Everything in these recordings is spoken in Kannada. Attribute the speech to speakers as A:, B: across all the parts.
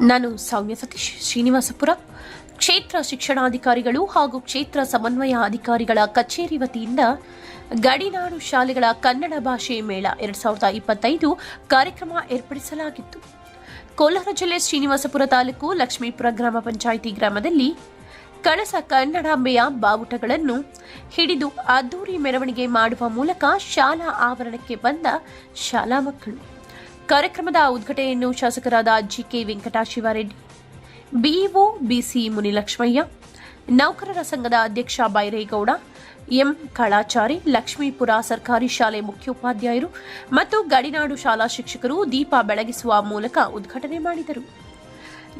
A: ನಾನು ಸೌಮ್ಯ ಸತೀಶ್ ಶ್ರೀನಿವಾಸಪುರ. ಕ್ಷೇತ್ರ ಶಿಕ್ಷಣಾಧಿಕಾರಿಗಳು ಹಾಗೂ ಕ್ಷೇತ್ರ ಸಮನ್ವಯ ಅಧಿಕಾರಿಗಳ ಕಚೇರಿ ವತಿಯಿಂದ ಗಡಿನಾಡು ಶಾಲೆಗಳ ಕನ್ನಡ ಭಾಷೆ ಮೇಳ ಎರಡ್ ಸಾವಿರದ ಇಪ್ಪತ್ತೈದು ಕಾರ್ಯಕ್ರಮ ಏರ್ಪಡಿಸಲಾಗಿತ್ತು. ಕೋಲಾರ ಜಿಲ್ಲೆ ಶ್ರೀನಿವಾಸಪುರ ತಾಲೂಕು ಲಕ್ಷ್ಮೀಪುರ ಗ್ರಾಮ ಪಂಚಾಯಿತಿ ಗ್ರಾಮದಲ್ಲಿ ಕಳಸ ಕನ್ನಡಾಂಬೆಯ ಬಾವುಟಗಳನ್ನು ಹಿಡಿದು ಅದ್ದೂರಿ ಮೆರವಣಿಗೆ ಮಾಡುವ ಮೂಲಕ ಶಾಲಾ ಆವರಣಕ್ಕೆ ಬಂದ ಶಾಲಾ ಮಕ್ಕಳು. ಕಾರ್ಯಕ್ರಮದ ಉದ್ಘಾಟನೆಯನ್ನು ಶಾಸಕರಾದ ಜಿಕೆ ವೆಂಕಟಾಶಿವಾರೆಡ್ಡಿ, ಬಿಇಒ ಬಿಸಿ ಮುನಿಲಕ್ಷ್ಮಯ್ಯ, ನೌಕರರ ಸಂಘದ ಅಧ್ಯಕ್ಷ ಬೈರೇಗೌಡ, ಎಂ ಕಳಾಚಾರಿ, ಲಕ್ಷ್ಮೀಪುರ ಸರ್ಕಾರಿ ಶಾಲೆ ಮುಖ್ಯೋಪಾಧ್ಯಾಯರು ಮತ್ತು ಗಡಿನಾಡು ಶಾಲಾ ಶಿಕ್ಷಕರು ದೀಪ ಬೆಳಗಿಸುವ ಮೂಲಕ ಉದ್ಘಾಟನೆ ಮಾಡಿದರು.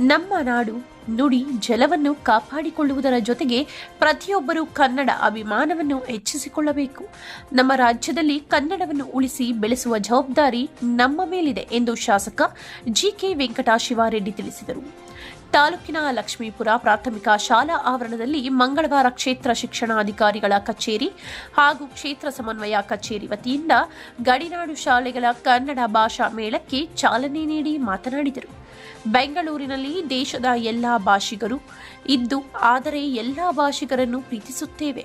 A: ನಮ್ಮ ನಾಡು ನುಡಿ ಜಲವನ್ನು ಕಾಪಾಡಿಕೊಳ್ಳುವುದರ ಜೊತೆಗೆ ಪ್ರತಿಯೊಬ್ಬರೂ ಕನ್ನಡ ಅಭಿಮಾನವನ್ನು ಹೆಚ್ಚಿಸಿಕೊಳ್ಳಬೇಕು. ನಮ್ಮ ರಾಜ್ಯದಲ್ಲಿ ಕನ್ನಡವನ್ನು ಉಳಿಸಿ ಬೆಳೆಸುವ ಜವಾಬ್ದಾರಿ ನಮ್ಮ ಮೇಲಿದೆ ಎಂದು ಶಾಸಕ ಜಿಕೆ ವೆಂಕಟಾಶಿವಾರೆಡ್ಡಿ ತಿಳಿಸಿದರು. ತಾಲೂಕಿನ ಲಕ್ಷ್ಮೀಪುರ ಪ್ರಾಥಮಿಕ ಶಾಲಾ ಆವರಣದಲ್ಲಿ ಮಂಗಳವಾರ ಕ್ಷೇತ್ರ ಶಿಕ್ಷಣಾಧಿಕಾರಿಗಳ ಕಚೇರಿ ಹಾಗೂ ಕ್ಷೇತ್ರ ಸಮನ್ವಯ ಕಚೇರಿ ವತಿಯಿಂದ ಗಡಿನಾಡು ಶಾಲೆಗಳ ಕನ್ನಡ ಭಾಷಾ ಮೇಳಕ್ಕೆ ಚಾಲನೆ ನೀಡಿ ಮಾತನಾಡಿದರು. ಬೆಂಗಳೂರಿನಲ್ಲಿ ದೇಶದ ಎಲ್ಲ ಭಾಷಿಗರು ಇದ್ದು, ಆದರೆ ಎಲ್ಲ ಭಾಷಿಗರನ್ನು ಪ್ರೀತಿಸುತ್ತೇವೆ.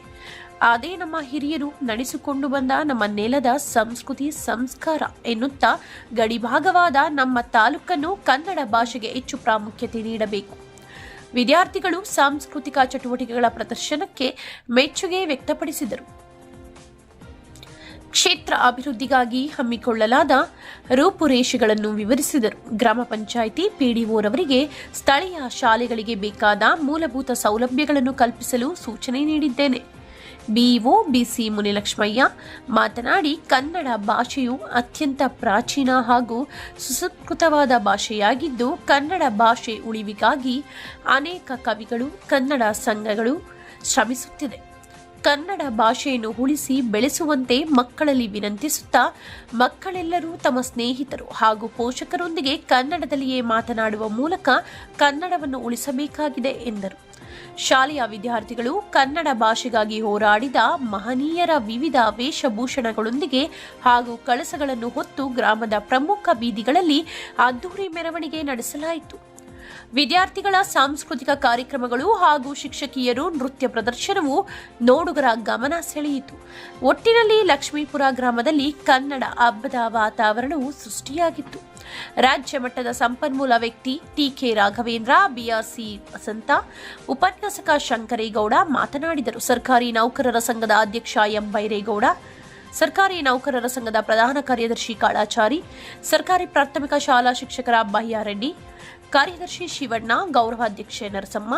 A: ಅದೇ ನಮ್ಮ ಹಿರಿಯರು ನಡೆಸಿಕೊಂಡು ಬಂದ ನಮ್ಮ ನೆಲದ ಸಂಸ್ಕೃತಿ ಸಂಸ್ಕಾರ ಎನ್ನುತ್ತಾ ಗಡಿಭಾಗವಾದ ನಮ್ಮ ತಾಲೂಕನ್ನು ಕನ್ನಡ ಭಾಷೆಗೆ ಹೆಚ್ಚು ಪ್ರಾಮುಖ್ಯತೆ ನೀಡಬೇಕು. ವಿದ್ಯಾರ್ಥಿಗಳು ಸಾಂಸ್ಕೃತಿಕ ಚಟುವಟಿಕೆಗಳ ಪ್ರದರ್ಶನಕ್ಕೆ ಮೆಚ್ಚುಗೆ ವ್ಯಕ್ತಪಡಿಸಿದರು. ಕ್ಷೇತ್ರ ಅಭಿವೃದ್ಧಿಗಾಗಿ ಹಮ್ಮಿಕೊಳ್ಳಲಾದ ರೂಪುರೇಷೆಗಳನ್ನು ವಿವರಿಸಿದರು. ಗ್ರಾಮ ಪಂಚಾಯಿತಿ ಪಿಡಿಒರವರಿಗೆ ಸ್ಥಳೀಯ ಶಾಲೆಗಳಿಗೆ ಬೇಕಾದ ಮೂಲಭೂತ ಸೌಲಭ್ಯಗಳನ್ನು ಕಲ್ಪಿಸಲು ಸೂಚನೆ ನೀಡಿದ್ದೇನೆ. ಬಿಇಒ ಬಿಸಿ ಮುನಿಲಕ್ಷ್ಮಯ್ಯ ಮಾತನಾಡಿ, ಕನ್ನಡ ಭಾಷೆಯು ಅತ್ಯಂತ ಪ್ರಾಚೀನ ಹಾಗೂ ಸುಸಂಸ್ಕೃತವಾದ ಭಾಷೆಯಾಗಿದ್ದು, ಕನ್ನಡ ಭಾಷೆ ಉಳಿವಿಗಾಗಿ ಅನೇಕ ಕವಿಗಳು, ಕನ್ನಡ ಸಂಘಗಳು ಶ್ರಮಿಸುತ್ತಿದೆ. ಕನ್ನಡ ಭಾಷೆಯನ್ನು ಉಳಿಸಿ ಬೆಳೆಸುವಂತೆ ಮಕ್ಕಳಲ್ಲಿ ವಿನಂತಿಸುತ್ತಾ ಮಕ್ಕಳೆಲ್ಲರೂ ತಮ್ಮ ಸ್ನೇಹಿತರು ಹಾಗೂ ಪೋಷಕರೊಂದಿಗೆ ಕನ್ನಡದಲ್ಲಿಯೇ ಮಾತನಾಡುವ ಮೂಲಕ ಕನ್ನಡವನ್ನು ಉಳಿಸಬೇಕಾಗಿದೆ ಎಂದರು. ಶಾಲೆಯ ವಿದ್ಯಾರ್ಥಿಗಳು ಕನ್ನಡ ಭಾಷೆಗಾಗಿ ಹೋರಾಡಿದ ಮಹನೀಯರ ವಿವಿಧ ವೇಷಭೂಷಣಗಳೊಂದಿಗೆ ಹಾಗೂ ಕಳಸಗಳನ್ನು ಹೊತ್ತು ಗ್ರಾಮದ ಪ್ರಮುಖ ಬೀದಿಗಳಲ್ಲಿ ಅದ್ದೂರಿ ಮೆರವಣಿಗೆ ನಡೆಸಲಾಯಿತು. ವಿದ್ಯಾರ್ಥಿಗಳ ಸಾಂಸ್ಕೃತಿಕ ಕಾರ್ಯಕ್ರಮಗಳು ಹಾಗೂ ಶಿಕ್ಷಕಿಯರು ನೃತ್ಯ ಪ್ರದರ್ಶನವು ನೋಡುಗರ ಗಮನ ಸೆಳೆಯಿತು. ಒಟ್ಟಿನಲ್ಲಿ ಲಕ್ಷ್ಮೀಪುರ ಗ್ರಾಮದಲ್ಲಿ ಕನ್ನಡ ಹಬ್ಬದ ವಾತಾವರಣವು ಸೃಷ್ಟಿಯಾಗಿತ್ತು. ರಾಜ್ಯ ಮಟ್ಟದ ಸಂಪನ್ಮೂಲ ವ್ಯಕ್ತಿ ಟಿಕೆ ರಾಘವೇಂದ್ರ, ಬಿಆರ್ಸಿ ವಸಂತ, ಉಪನ್ಯಾಸಕ ಶಂಕರೇಗೌಡ ಮಾತನಾಡಿದರು. ಸರ್ಕಾರಿ ನೌಕರರ ಸಂಘದ ಅಧ್ಯಕ್ಷ ಎಂ. ಬೈರೇಗೌಡ, ಸರ್ಕಾರಿ ನೌಕರರ ಸಂಘದ ಪ್ರಧಾನ ಕಾರ್ಯದರ್ಶಿ ಕಾಳಾಚಾರಿ, ಸರ್ಕಾರಿ ಪ್ರಾಥಮಿಕ ಶಾಲಾ ಶಿಕ್ಷಕರ ಬಯ್ಯಾರೆಡ್ಡಿ ಕಾರ್ಯದರ್ಶಿ ಶಿವಣ್ಣ ಗೌರವಾಧ್ಯಕ್ಷೆ ನರಸಮ್ಮ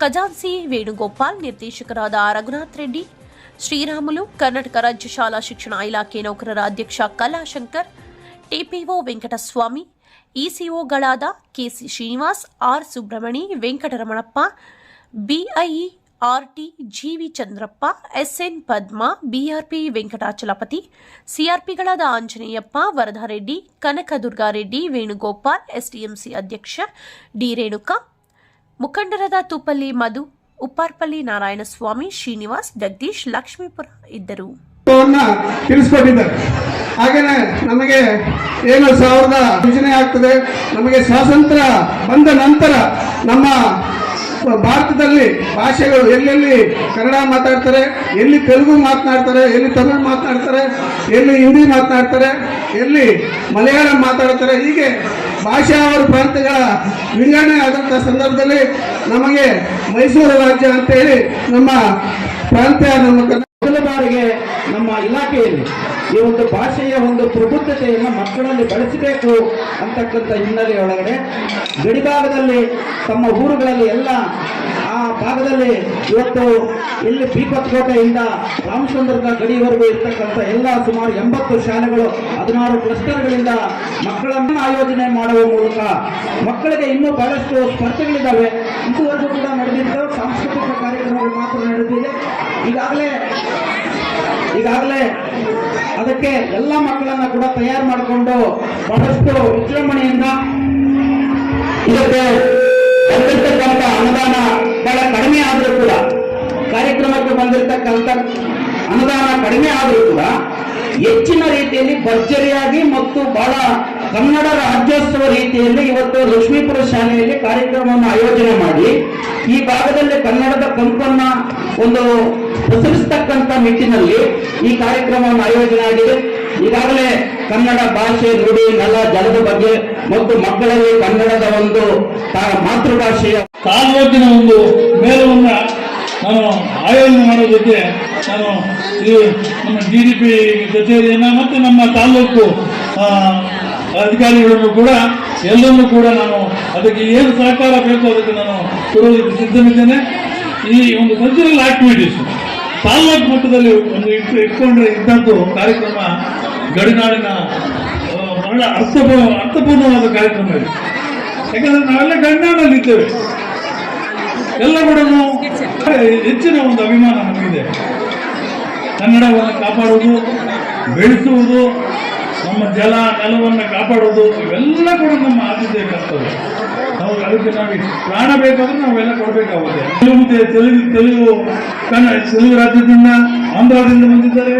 A: ಖಜಾನ್ಸಿ ವೇಣುಗೋಪಾಲ್ ನಿರ್ದೇಶಕರಾದ ರಘುನಾಥ್ ರೆಡ್ಡಿ ಶ್ರೀರಾಮುಲು ಕರ್ನಾಟಕ ರಾಜ್ಯ ಶಾಲಾ ಶಿಕ್ಷಣ ಇಲಾಖೆ ನೌಕರರ ಅಧ್ಯಕ್ಷ Kalashankar TPO Venkataswamy ಇಸಿಒಗಳಾದ KC Srinivas R Subramani Venkataramanappa BIE RT GV Chandrappa, SN Padma, BRP Venkatachalapathi, ಸಿಆರ್ಪಿಗಳಾದ Anjaneyappa Varadareddy Kanakadurgareddy Venugopal, SDMC ಅಧ್ಯಕ್ಷ ಡಿ ರೇಣುಕಾ, ಮುಖಂಡರಾದ ತುಪ್ಪಲ್ಲಿ ಮಧು ಉಪ್ಪಾರ್ಪಲ್ಲಿ ನಾರಾಯಣಸ್ವಾಮಿ, ಶ್ರೀನಿವಾಸ್, ಜಗದೀಶ್, ಲಕ್ಷ್ಮೀಪುರ ಇದ್ದರು.
B: ಹಾಗೇನೆ ನಮಗೆ ಏನು ಸಾವಿರದ ಯೋಜನೆ ಆಗ್ತದೆ, ನಮಗೆ ಸ್ವಾತಂತ್ರ್ಯ ಬಂದ ನಂತರ ನಮ್ಮ ಭಾರತದಲ್ಲಿ ಭಾಷೆಗಳು ಎಲ್ಲೆಲ್ಲಿ ಕನ್ನಡ ಮಾತಾಡ್ತಾರೆ, ಎಲ್ಲಿ ತೆಲುಗು ಮಾತನಾಡ್ತಾರೆ, ಎಲ್ಲಿ ತಮಿಳು ಮಾತನಾಡ್ತಾರೆ, ಎಲ್ಲಿ ಹಿಂದಿ ಮಾತನಾಡ್ತಾರೆ, ಎಲ್ಲಿ ಮಲಯಾಳಂ ಮಾತಾಡ್ತಾರೆ, ಹೀಗೆ ಭಾಷಾ ಅವರ ಪ್ರಾಂತ್ಯಗಳ ವಿಂಗಡಣೆ ಆದಂಥ ಸಂದರ್ಭದಲ್ಲಿ ನಮಗೆ ಮೈಸೂರು ರಾಜ್ಯ ಅಂತೇಳಿ ನಮ್ಮ ಪ್ರಾಂತ್ಯ ನಮ್ಮ
C: ಮೊದಲ ಬಾರಿಗೆ ನಮ್ಮ ಇಲಾಖೆಯಲ್ಲಿ ಈ ಒಂದು ಭಾಷೆಯ ಒಂದು ಪ್ರಬುದ್ಧತೆಯನ್ನು ಮಕ್ಕಳಲ್ಲಿ ಬೆಳೆಸಬೇಕು ಅಂತಕ್ಕಂಥ ಹಿನ್ನೆಲೆಯೊಳಗಡೆ ಗಡಿಭಾಗದಲ್ಲಿ ತಮ್ಮ ಊರುಗಳಲ್ಲಿ ಎಲ್ಲ ಆ ಭಾಗದಲ್ಲಿ ಇವತ್ತು ಇಲ್ಲಿ ಪೀಪತ್ಕೋಟೆಯಿಂದ ರಾಮಚಂದ್ರದ ಗಡಿವರೆಗೂ ಇರ್ತಕ್ಕಂಥ ಎಲ್ಲ ಸುಮಾರು ಎಂಬತ್ತು ಶಾಲೆಗಳು, ಹದಿನಾರು ಕ್ಲಸ್ಟರ್ಗಳಿಂದ ಮಕ್ಕಳನ್ನು ಆಯೋಜನೆ ಮಾಡುವ ಮೂಲಕ ಮಕ್ಕಳಿಗೆ ಇನ್ನೂ ಬಹಳಷ್ಟು ಸ್ಪರ್ಧೆಗಳಿದ್ದಾವೆ. ಇದುವರೆಗೂ ಕೂಡ ನಡೆದಿದ್ದು ಸಾಂಸ್ಕೃತಿಕ ಕಾರ್ಯಕ್ರಮಗಳು ಮಾತ್ರ ನಡೆದಿದೆ. ಈಗಾಗಲೇ ಈಗಾಗಲೇ ಅದಕ್ಕೆ ಎಲ್ಲ ಮಕ್ಕಳನ್ನ ಕೂಡ ತಯಾರು ಮಾಡಿಕೊಂಡು ಬಹಳಷ್ಟು ವಿಜೃಂಭಣೆಯಿಂದ ಇದಕ್ಕೆ ಬಂದಿರತಕ್ಕಂಥ ಅನುದಾನ ಬಹಳ ಕಡಿಮೆ ಆದರೂ ಕೂಡ, ಕಾರ್ಯಕ್ರಮಕ್ಕೆ ಬಂದಿರತಕ್ಕಂಥ ಅನುದಾನ ಕಡಿಮೆ ಆದರೂ ಕೂಡ ಹೆಚ್ಚಿನ ರೀತಿಯಲ್ಲಿ ಭರ್ಜರಿಯಾಗಿ ಮತ್ತು ಬಹಳ ಕನ್ನಡ ರಾಜ್ಯೋತ್ಸವ ರೀತಿಯಲ್ಲಿ ಇವತ್ತು ಲಕ್ಷ್ಮೀಪುರ ಶಾಲೆಯಲ್ಲಿ ಕಾರ್ಯಕ್ರಮವನ್ನು ಆಯೋಜನೆ ಮಾಡಿ, ಈ ಭಾಗದಲ್ಲಿ ಕನ್ನಡದ ಕಂಪನ್ನ ಒಂದು ಪ್ರಸರಿಸ್ತಕ್ಕಂಥ ನಿಟ್ಟಿನಲ್ಲಿ ಈ ಕಾರ್ಯಕ್ರಮವನ್ನು ಆಯೋಜನೆ ಆಗಿದೆ ಈಗಾಗಲೇ ಕನ್ನಡ ಭಾಷೆ ನುಡಿ, ನೆಲ, ಜಲದ ಬಗ್ಗೆ ಮತ್ತು ಮಕ್ಕಳಲ್ಲಿ ಕನ್ನಡದ ಒಂದು ಮಾತೃಭಾಷೆಯ
D: ತಾಲೂಕಿನ ಒಂದು ಮೇಲವನ್ನು ನಾನು ಆಯೋಜನೆ ಮಾಡೋದಕ್ಕೆ ನಾನು ಈ ನಮ್ಮ ಡಿ ಡಿ ಪಿ ಕಚೇರಿಯನ್ನು ಮತ್ತು ನಮ್ಮ ತಾಲೂಕು ಅಧಿಕಾರಿಗಳನ್ನು ಕೂಡ ಎಲ್ಲರನ್ನೂ ಕೂಡ ನಾನು ಅದಕ್ಕೆ ಏನು ಸಹಕಾರ ಬೇಕು ಅದಕ್ಕೆ ನಾನು ಕೊಡೋದಕ್ಕೆ ಸಿದ್ಧನಿದ್ದೇನೆ. ಈ ಒಂದು ಕಲ್ಚರಲ್ ಆಕ್ಟಿವಿಟೀಸ್ ತಾಲೂಕು ಮಟ್ಟದಲ್ಲಿ ಒಂದು ಇಟ್ಟು ಇಟ್ಕೊಂಡ್ರೆ ಇದ್ದಂಥ ಕಾರ್ಯಕ್ರಮ ಗಡಿನಾಡಿನ ಬಹಳ ಅರ್ಥಪೂರ್ಣ ಅರ್ಥಪೂರ್ಣವಾದ ಕಾರ್ಯಕ್ರಮ ಇದೆ. ಯಾಕಂದ್ರೆ ನಾವೆಲ್ಲ ಗಡಿನಾಡಿನಲ್ಲಿ ಇದ್ದೇವೆ. ಎಲ್ಲ ಕೂಡ ಹೆಚ್ಚಿನ ಒಂದು ಅಭಿಮಾನ ನಮಗಿದೆ. ಕನ್ನಡವನ್ನು ಕಾಪಾಡುವುದು, ಬೆಳೆಸುವುದು ನಮ್ಮ ಜಲ, ನೆಲವನ್ನು ಕಾಪಾಡೋದು, ಇವೆಲ್ಲ ಕೂಡ ನಮ್ಮ ಆದ್ಯತೆ ಕರ್ತವ್ಯ. ನಾವು ಅದಕ್ಕೆ ನಾವು ಪ್ರಾಣ ಬೇಕಾದ್ರೆ ನಾವೆಲ್ಲ ಕೊಡಬೇಕಾಗುತ್ತೆ. ತೆಲುಗು ತೆಲುಗು ಕನ್ನಡ, ತೆಲುಗು ರಾಜ್ಯದಿಂದ, ಆಂಧ್ರದಿಂದ ಬಂದಿದ್ದಾರೆ